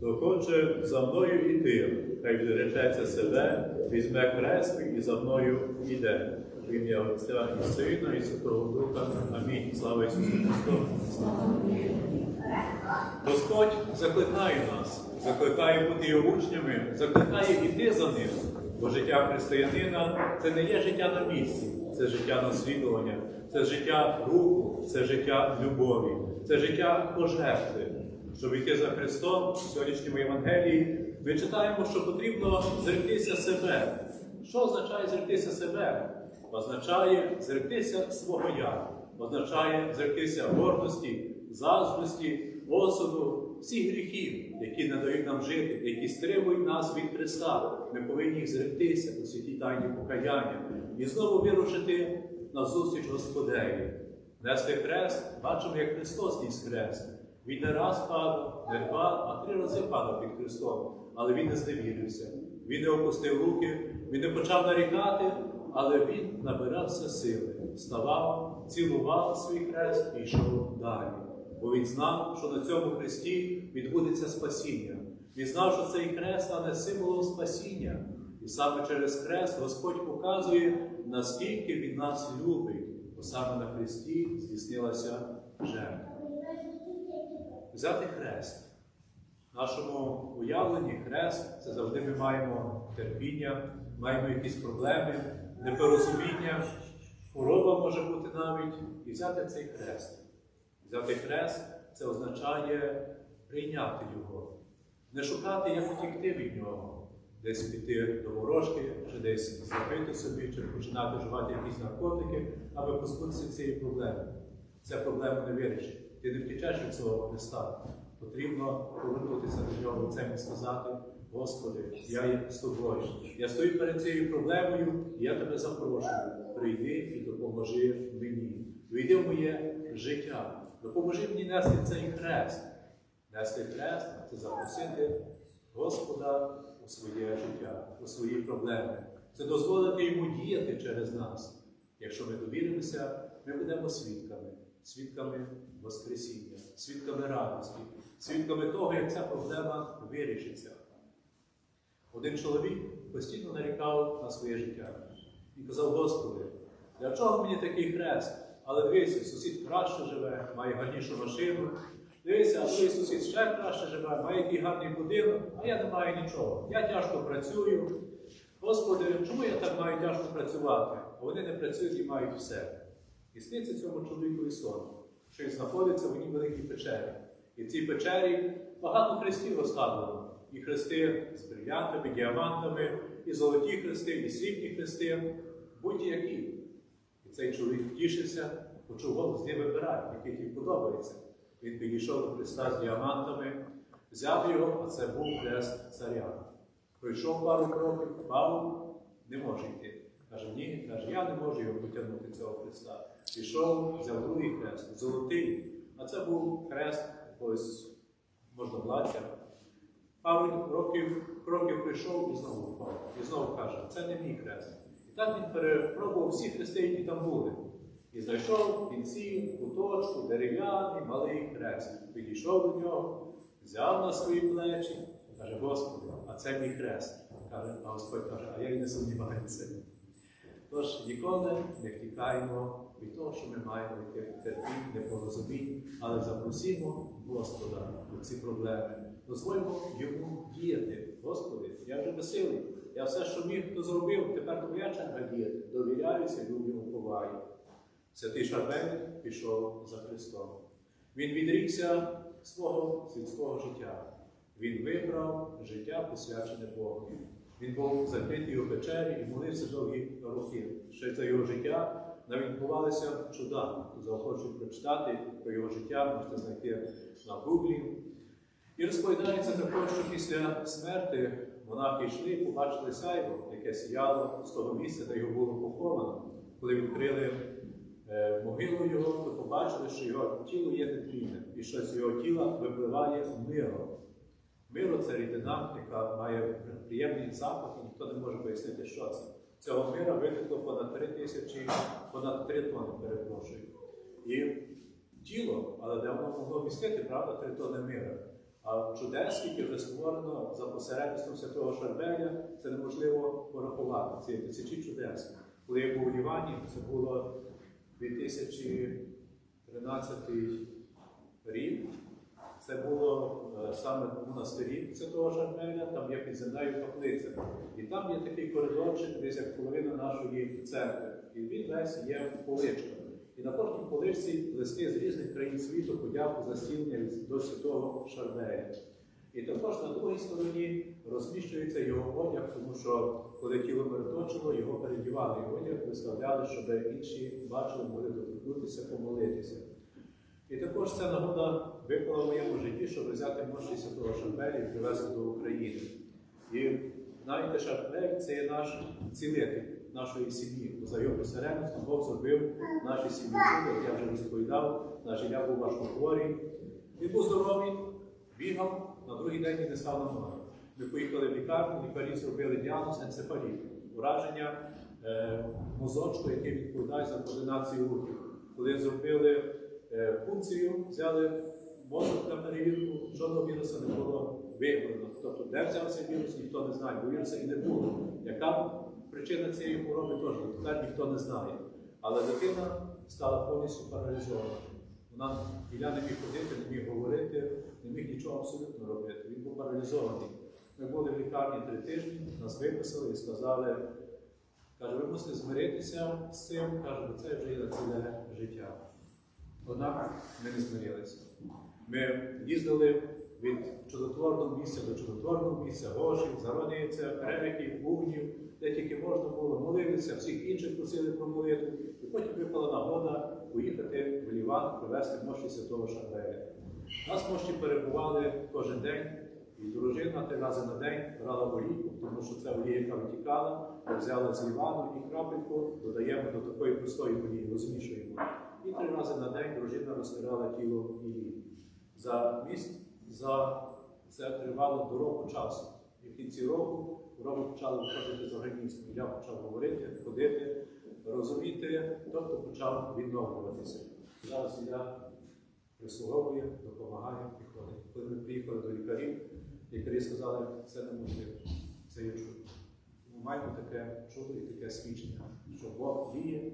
Хто хоче за мною йти, хай відречеться себе, візьме хрест і за мною йде. В ім'я Отця і Сина, і Святого Духа. Амінь. Слава Ісусу Христу. Господь закликає нас, закликає бути його учнями, закликає йти за ним. Бо життя християнина це не є життя на місці, це життя наслідування, це життя руху, це життя любові, це життя пожертви. Щоб йти за Христом в сьогоднішньому Євангелії, ми читаємо, що потрібно зректися себе. Що означає зректися себе? Означає зректися свого я, означає зректися гордості, заздрості, осуду, всіх гріхів, які не дають нам жити, які стримують нас від Христа. Ми повинні їх зректися у святій тайні покаяння і знову вирушити на зустріч Господеві. Нести хрест, бачимо, як Христос ніс хрест. Він не раз падав, не два, а три рази падав під Христом, але він не зневірився. Він не опустив руки, він не почав нарікати, але він набирався сили, вставав, цілував свій хрест і йшов далі. Бо він знав, що на цьому хресті відбудеться спасіння. Він знав, що цей хрест стане символом спасіння. І саме через хрест Господь показує, наскільки він нас любить, бо саме на хресті здійснилася жертва. Взяти хрест. В нашому уявленні хрест це завжди ми маємо терпіння, маємо якісь проблеми, непорозуміння, хвороба може бути навіть, і взяти цей хрест. Взяти хрест це означає прийняти його, не шукати, як утікти від нього, десь піти до ворожки, чи десь запити собі, чи починати вживати якісь наркотики, аби позбутися цієї проблеми. Ця проблема не вирішить. Ти не втічеш від цього Христа. Потрібно повернутися до нього лицем і сказати, Господи, я є з тобою. Я стою перед цією проблемою, і я тебе запрошую. Прийди і допоможи мені. Війди в моє життя. Допоможи мені нести цей хрест. Нести хрест це запросити Господа у своє життя, у свої проблеми. Це дозволити йому діяти через нас. Якщо ми довіримося, ми будемо свідками, свідками Воскресіння, свідками радості, свідками того, як ця проблема вирішиться. Один чоловік постійно нарікав на своє життя і казав, Господи, для чого мені такий хрест? Але дивися, сусід краще живе, має гарнішу машину. Дивися, а той сусід ще краще живе, має який гарний будинок, а я не маю нічого. Я тяжко працюю. Господи, чому я так маю тяжко працювати? А вони не працюють і мають все. І сниться цьому чоловікові сон, що знаходиться в одній великій печері. І в цій печері багато хрестів розкладено. І хрести з брилянтами, діамантами, і золоті хрести, і срібні хрести, будь-які. І цей чоловік втішився, почув голос, де вибирай, який їй подобається. Він підійшов до Христа з діамантами, взяв його, а це був хрест царя. Пройшов пару кроків, Павло не може йти. Каже, ні, каже, я не можу його потягнути цього хреста. Пішов, взяв другий хрест, золотий, а це був хрест якогось можновладця. Пару років, кроків прийшов і знову впав. І знову каже, це не мій хрест. І так він перепробував всі хрести, які там були. І знайшов в кінці куточку, дерев'яний, малий хрест. Підійшов до нього, взяв на свої плечі, каже, Господи, а це мій хрест. Каже, а Господь каже, а я й не сумніваюся. Тож ніколи не втікаємо від того, що ми маємо терпінь, непорозумінь, але запросімо Господа у ці проблеми. Дозвольмо йому діяти. Господи, я вже безсилий. Я все, що міг, то зробив, тепер твоя черга діяти. Довіряюся, люблю, уповаю. Святий Шарбель пішов за Христом. Він відрікся свого світського життя. Він вибрав життя, посвячене Богу. Він був закритий у печері і молився довгі роки. Ще за його життя навіть відбувалися чуда. Захочу прочитати про його життя, можете знайти на Гуглі. І розповідається також, що після смерти монахи йшли, побачили сяйво, яке сіяло з того місця, де його було поховано. Коли відкрили е, могилу його, то побачили, що його тіло є нетлінним, і що з його тіла випливає миро. Миро це рідина, яка має приємний запах, і ніхто не може пояснити, що це. Цього мира виникло понад 3 тисячі, понад 3 тонни, перепрошую. І тіло, але де воно могло містити, правда, 3 тонни мира. А чудес, які вже створено за посередництвом святого Шарбеля, це неможливо порахувати. Це тисячі чудес. Коли я був у Лівані, це було 2013 рік. Це було е, саме в монастирі Святого Шармеля, там є під землею каплиця. І там є такий коридорчик, десь як половина нашої церкви. І він весь є в поличках. І на кожній поличці листи з різних країн світу подяку за стілення до святого Шармеля. І також на другій стороні розміщується його одяг, тому що коли тіло мироточило, його передівали і одяг, виставляли, щоб інші бачили, могли доторкнутися, помолитися. І також ця нагода випала в моєму житті, щоб взяти мощі святого Шарпеля і привезти до України. І знаєте, Шарпель це є наш цілитель нашої сім'ї. Бо За його посередництвом Бог зробив наші сім'ї як я вже розповідав, наш я був важкохворий. Він був здоровий, бігав, на другий день він не став на. Ми поїхали в лікарню, лікарі зробили діагноз енцефаліт, ураження е, мозочку, який відповідає за координацію рухів. Коли зробили функцію, взяли мозок на перевірку, жодного віруса не було виявлено. Тобто, де взявся вірус, ніхто не знає, бо віруса і не було. Яка причина цієї хвороби теж тепер ніхто не знає. Але дитина стала повністю паралізована. Вона Ілля не міг ходити, не міг говорити, не міг нічого абсолютно робити. Він був паралізований. Ми були в лікарні три тижні, нас виписали і сказали, каже, ви мусите змиритися з цим, каже, бо це вже є на ціле життя. Однак ми не змирилися. Ми їздили від чудотворного місця до чудотворного місця, гошів, зародниця, перемиків, бубнів, де тільки можна було молитися, всіх інших просили про молитву. І потім випала нагода поїхати в Ліван, привезти мощі святого Шамрея. Нас мощі перебували кожен день, і дружина три рази на день брала олійку, тому що це олія, яка витікала, ми взяли з Лівану і крапельку, додаємо до такої простої олії, розмішуємо. Три рази на день дружина розтирала тіло її. За місяць за це тривало до року часу. І в кінці року хвороби почали виходити з організму. Я почав говорити, ходити, розуміти, тобто почав відновлюватися. Зараз я прислуговую, допомагаю і ходить. Коли ми приїхали до лікарів, лікарі сказали, це неможливо, це є чудо. Ми маємо таке чудо і таке свідчення, що Бог діє.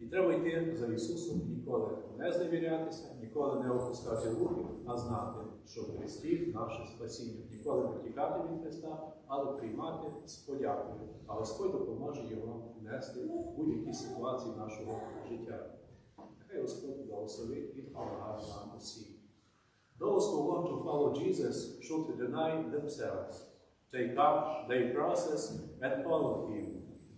І треба йти за Ісусом, ніколи не зневірятися, ніколи не опускати руки, а знати, що в Христі наше спасіння. Ніколи не тікати від Христа, але приймати з подякою. А Господь допоможе його нести в будь-якій ситуації нашого життя. Нехай Господь благословить і допомагає нам усім. Those who want to follow Jesus should deny themselves, take up their crosses and follow Him.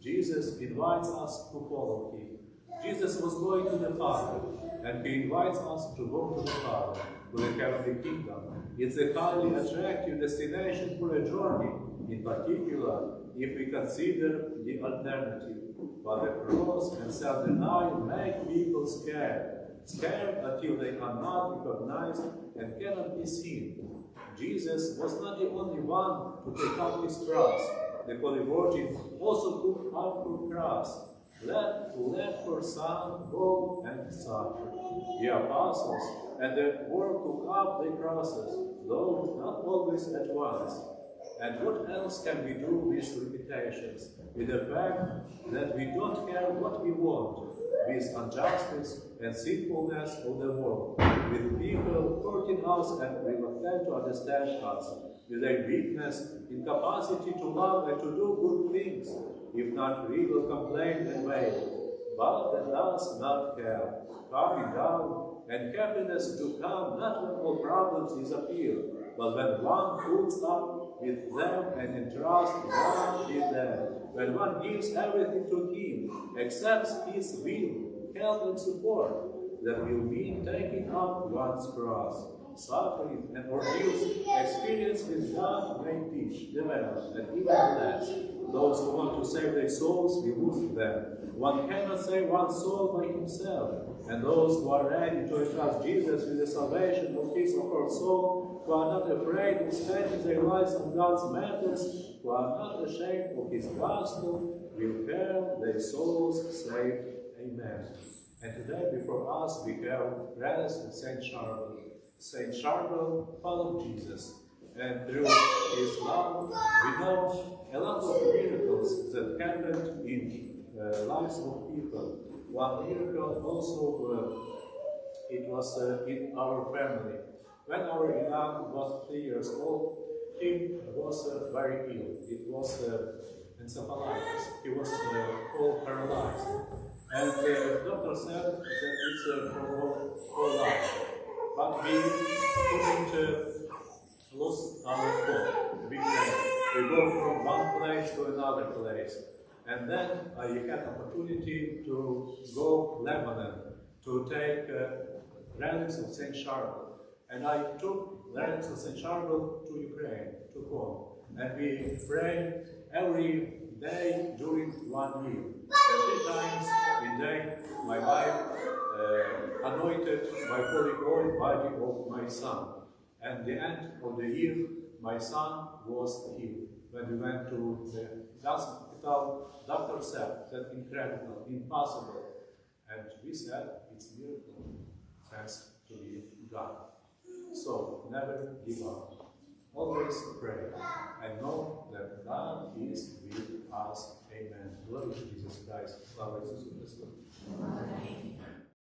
Jesus invites us to follow Him. Jesus was going to the Father, and He invites us to go to the Father, to the heavenly kingdom. It's a highly attractive destination for a journey, in particular if we consider the alternative. But the cross and self-denial make people scared, scared until they are not recognized and cannot be seen. Jesus was not the only one to take up his cross. The Holy Virgin also took up her cross. Let, let her son go and suffer. The apostles and the world took up their crosses, though not always at once. And what else can we do with limitations? With the fact that we don't care what we want, with injustice and sinfulness of the world, with people hurting us and reluctant to understand us, with their weakness, incapacity to love and to do good things, if not we will complain and wail. But let us not care, coming down, and happiness to come not when all problems disappear, but when one puts up with them and entrusts one with them, when one gives everything to Him, accepts His will, help and support, that will mean taking up one's cross, suffering and ordeals, experience with God may teach, develop, and even bless. Those who want to save their souls lose them. One cannot save one's soul by himself. And those who are ready to entrust Jesus with the salvation of his or her soul, who are not afraid of spending their lives on God's matters, who are not ashamed of his gospel, will have their souls saved. Amen. And today before us we have and Saint Charles. Saint Charbel followed Jesus, and through his love, we know a lot of miracles that happened in uh, lives of people. One miracle also, uh, it was uh, in our family. When our Ilan was three years old, he was uh, very ill. It was uh, encephalitis. He was uh, all paralyzed. And the doctor said that it's uh, for, for life. But we couldn't uh, lose our hope. We, uh, we go from one place to another place. And then I had opportunity to go Lebanon to take uh, relics of Saint Charbel. And I took relics of Saint Charbel to Ukraine, to home. And we pray every day during one year. Three times a day, my wife uh, anointed by holy oil body of my son. And the end of the year, my son was healed. When we went to the hospital, doctor said that incredible, impossible. And we said it's miracle, thanks to be God. So never give up. Always pray and know that God is with us. Amen. Glory to Jesus Christ. Слава Ісусу Христу.